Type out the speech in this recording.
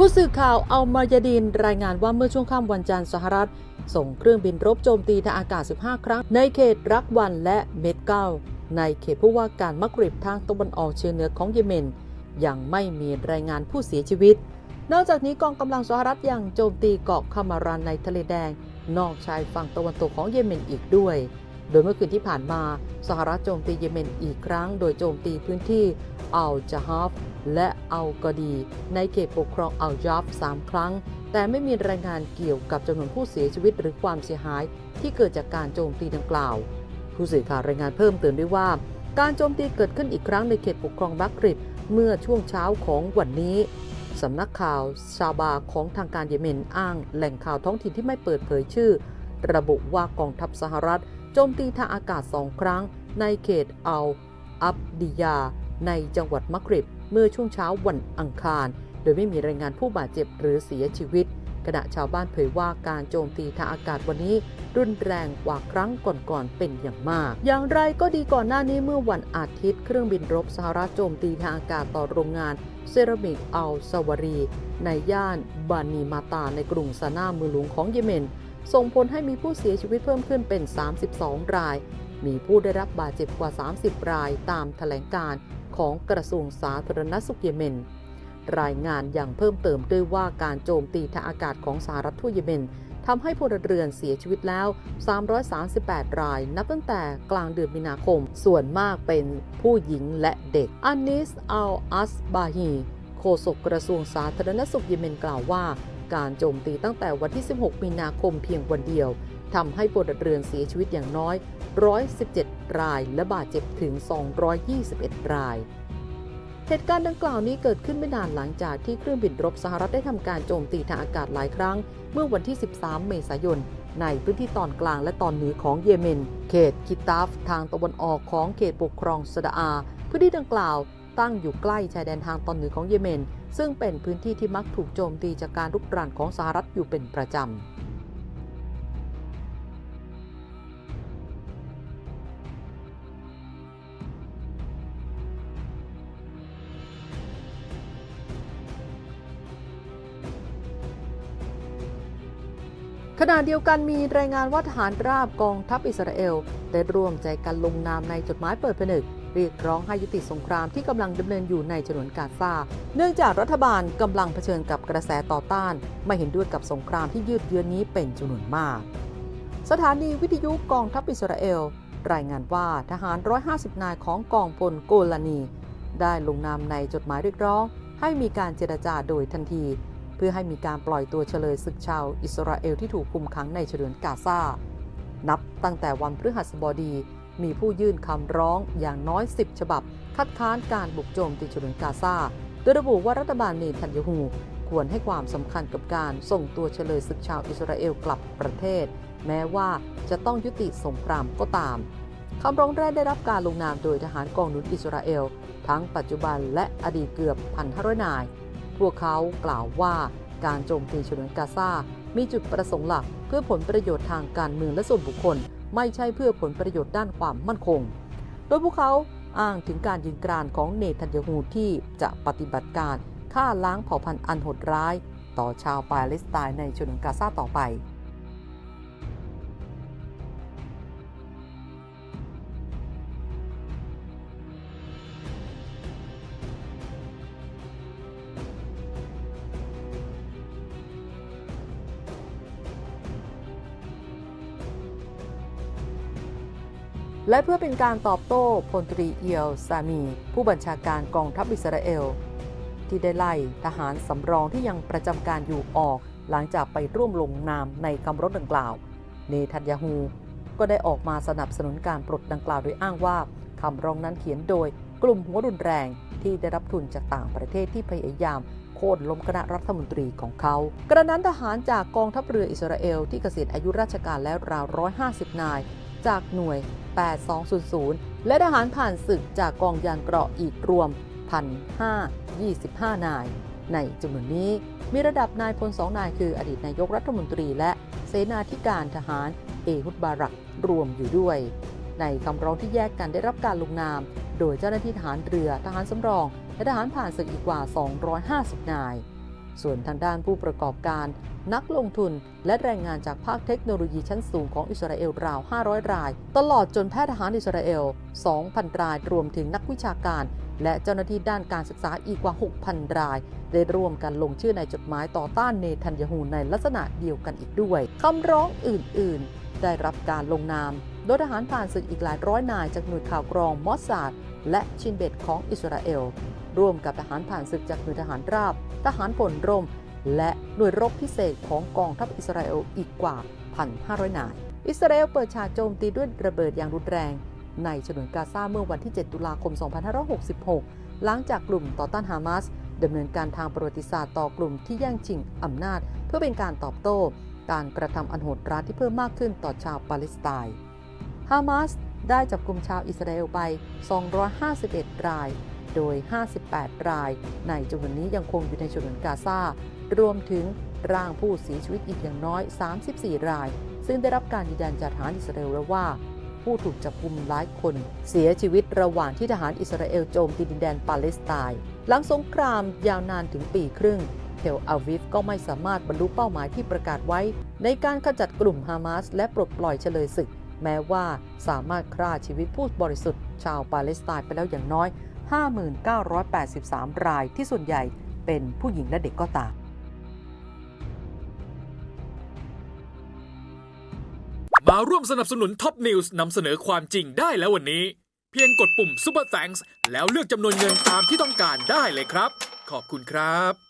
ผู้สื่อข่าวเอามายาดินรายงานว่าเมื่อช่วงค่ำวันจันทร์สหรัฐ ส่งเครื่องบินรบโจมตีทางอากาศ 15 ครั้ง ในเขตรักวันและเมดเก้าในเขตผู้ว่าการมักริบทางตะวันออกเฉียงเหนือของเยเมน ยังไม่มีรายงานผู้เสียชีวิต นอกจากนี้กองกำลังสหรัฐยังโจมตีเกาะคามารันในทะเลแดง นอกชายฝั่งตะวันตกของเยเมนอีกด้วย โดยเมื่อคืนที่ผ่านมา สหรัฐโจมตีเยเมนอีกครั้ง โดยโจมตีพื้นที่ อัลจาฮาฟและอัลกอดี ในเขตปกครองอัลจาฟสามครั้ง แต่ไม่มีรายงานเกี่ยวกับจำนวนผู้เสียชีวิตหรือความเสียหายที่เกิดจากการโจมตีดังกล่าว ผู้สื่อข่าวรายงานเพิ่มเติมด้วยว่า การโจมตีเกิดขึ้นอีกครั้งในเขตปกครองบักริบเมื่อช่วงเช้าของวันนี้สำนักข่าวชาบาของทางการเยเมนอ้าง แหล่งข่าวท้องถิ่นที่ไม่เปิดเผยชื่อ ระบุว่ากองทัพสหรัฐโจมตีทางอากาศสองครั้ง ในเขตอัลอับดิยา ในจังหวัดมักริบเมื่อช่วงเช้าวันอังคาร โดยไม่มีรายงานผู้บาดเจ็บหรือเสียชีวิต ขณะชาวบ้านเผยว่าการโจมตีทางอากาศวันนี้ รุนแรงกว่าครั้งก่อนๆเป็นอย่างมาก อย่างไรก็ดีก่อนหน้านี้เมื่อวันอาทิตย์เครื่องบินรบสหรัฐโจมตีทางอากาศต่อโรงงานเซรามิกอัลซาวารี ในย่านบานีมาตาในกรุงซานาเมืองหลวงของเยเมนส่งผลให้มีผู้เสียชีวิตเพิ่มขึ้นเป็น 32 ราย มีผู้ได้รับบาดเจ็บกว่า 30 รายตามแถลงการของกระทรวงสาธารณสุขเยเมน รายงานอย่างเพิ่มเติมด้วยว่าการโจมตีทางอากาศของสหรัฐทั่วเยเมนทำให้พลเรือนเสียชีวิตแล้ว 338 ราย นับตั้งแต่กลางเดือนมีนาคม ส่วนมากเป็นผู้หญิงและเด็ก อานิส อัลอัสบาฮี โฆษกกระทรวงสาธารณสุขเยเมนกล่าวว่า การโจมตีตั้งแต่วันที่ 16 มีนาคมเพียงวันเดียวทำให้พลเรือนเสียชีวิตอย่างน้อย 117 ราย และบาดเจ็บถึง 221 ราย เหตุการณ์ดังกล่าวนี้เกิดขึ้นไม่นานหลังจากที่เครื่องบินรบสหรัฐได้ทำการโจมตีทางอากาศหลายครั้ง เมื่อวันที่ 13 เมษายน ในพื้นที่ตอนกลางและตอนเหนือของเยเมน เขตคิตาฟทางตะวันออกของเขตปกครองสดาอาพื้นที่ดังกล่าวตั้งอยู่ใกล้ชายแดนทางตอนเหนือของเยเมน ซึ่งเป็นพื้นที่ที่มักถูกโจมตีจากการรุกรานของสหรัฐอยู่เป็นประจำ ขณะเดียวกันมีรายงานว่าทหารราบกองทัพอิสราเอล ได้ร่วมใจกันลงนามในจดหมายเปิดผนึก เรียกร้องให้ยุติสงครามที่กำลังดำเนินอยู่ในฉนวนกาซา เนื่องจากรัฐบาลกำลังเผชิญกับกระแสต่อต้าน ไม่เห็นด้วยกับสงครามที่ยืดเยื้อนี้เป็นจำนวนมาก สถานีวิทยุกองทัพอิสราเอล รายงานว่าทหาร 150 นายของกองพลโกลานี ได้ลงนามในจดหมายเรียกร้อง ให้มีการเจรจาโดยทันที เพื่อให้มีการปล่อยตัวเฉลยศึกชาวอิสราเอลที่ถูกคุมขังในเฉลือนกาซา นับตั้งแต่วันพฤหัสบดี มีผู้ยื่นคำร้องอย่างน้อย 10 ฉบับ คัดค้านการบุกโจมตีเฉลือนกาซา โดยระบุว่ารัฐบาลเนทันยาฮูควรให้ความสำคัญกับการส่งตัวเฉลยศึกชาวอิสราเอลกลับประเทศ แม้ว่าจะต้องยุติสงครามก็ตามคำร้องแรกได้รับการลงนามโดยทหารกองหนุนอิสราเอล ทั้งปัจจุบันและอดีตเกือบ1,500นาย พวกเขากล่าวว่าการโจมตีฉนวนกาซา มีจุดประสงค์หลักเพื่อผลประโยชน์ทางการเมืองและส่วนบุคคล ไม่ใช่เพื่อผลประโยชน์ด้านความมั่นคง โดยพวกเขาอ้างถึงการยืนกรานของเนทันยาฮูที่จะปฏิบัติการฆ่าล้างเผ่าพันธุ์อันโหดร้าย ต่อชาวปาเลสไตน์ในชนวนกาซาต่อไป และเพื่อเป็นการตอบโต้พลตรีเอียวซามี ผู้บัญชาการกองทัพอิสราเอล ที่ได้ไล่ทหารสำรองที่ยังประจำการอยู่ออก หลังจากไปร่วมลงนามในคำรถดังกล่าว เนทันยาฮูก็ได้ออกมาสนับสนุนการปลดดังกล่าวโดยอ้างว่าคำร้องนั้นเขียนโดยกลุ่มหัวรุนแรงที่ได้รับทุนจากต่างประเทศที่พยายามโค่นล้มคณะรัฐมนตรีของเขา กระนั้นทหารจากกองทัพเรืออิสราเอลที่เกษียณอายุราชการแล้วราว 150 นาย จากหน่วย 8200 และทหารผ่านศึกจากกองยานเกราะอีกรวม 1,525 นาย ในจำนวนนี้มีระดับนายพลสองนายคืออดีตนายกรัฐมนตรีและเสนาธิการทหารเอฮุดบารักรวมอยู่ด้วย ในคำร้องที่แยกกันได้รับการลงนาม โดยเจ้าหน้าที่ทหารเรือ ทหารสำรอง และทหารผ่านศึกอีกกว่า 250 นาย ส่วนทางด้านผู้ประกอบการ นักลงทุน และแรงงานจากภาคเทคโนโลยีชั้นสูงของอิสราเอลราว 500 ราย ตลอดจนแพทย์ทหารอิสราเอล 2,000 ราย รวมถึงนักวิชาการ และเจ้าหน้าที่ด้านการศึกษาอีกกว่า 6,000 ราย ได้ร่วมกันลงชื่อในจดหมายต่อต้านเนทันยาฮูในลักษณะเดียวกันอีกด้วยคำร้องอื่น ๆ ได้รับการลงนามโดยทหารผ่านศึกอีกหลายร้อยนายจากหน่วยข่าวกรองมอสซาดและชินเบตของอิสราเอล ร่วมกับทหารผ่านศึกจากหน่วยทหารราบ ทหารผลร่ม และหน่วยรบพิเศษของกองทัพอิสราเอลอีกกว่า 1,500 นาย อิสราเอลเปิดฉากโจมตีด้วยระเบิดอย่างรุนแรง ในฉนวนกาซาเมื่อวันที่ 7 ตุลาคม 2566 หลังจากกลุ่มต่อต้านฮามาสดำเนินการทางประวัติศาสตร์ต่อกลุ่มที่แย่งชิงอำนาจ เพื่อเป็นการตอบโต้ การกระทำอันโหดร้ายที่เพิ่มมากขึ้นต่อชาวปาเลสไตน์ฮามาสได้จับกลุ่มชาวอิสราเอลไป 251 ราย โดย 58 ราย ในจำนวนนี้ยังคงอยู่ในฉนวนกาซารวมถึงร่างผู้เสียชีวิตอีกอย่างน้อย 34 ราย ซึ่งได้รับการยืนยันจากทหารอิสราเอลแล้วว่า ผู้ถูกจับกุมหลายคน เสียชีวิตระหว่างที่ทหารอิสราเอลโจมตีดินแดนปาเลสไตน์หลังสงครามยาวนานถึงปีครึ่งเทลอาวิฟก็ไม่สามารถบรรลุเป้าหมายที่ประกาศไว้ ในการขจัดกลุ่มฮามาสและปลดปล่อยเฉลยศึก แม้ว่าสามารถฆ่าชีวิตผู้บริสุทธิ์ ชาวปาเลสไตน์ไปแล้วอย่างน้อย 5983 รายที่ส่วนใหญ่เป็นผู้หญิงและเด็กก็ตาม มาร่วมสนับสนุนท็อปนิวส์นำเสนอความจริงได้แล้ววันนี้ เพียงกดปุ่ม Super Thanks แล้วเลือกจำนวนเงินตามที่ต้องการได้เลยครับ ขอบคุณครับ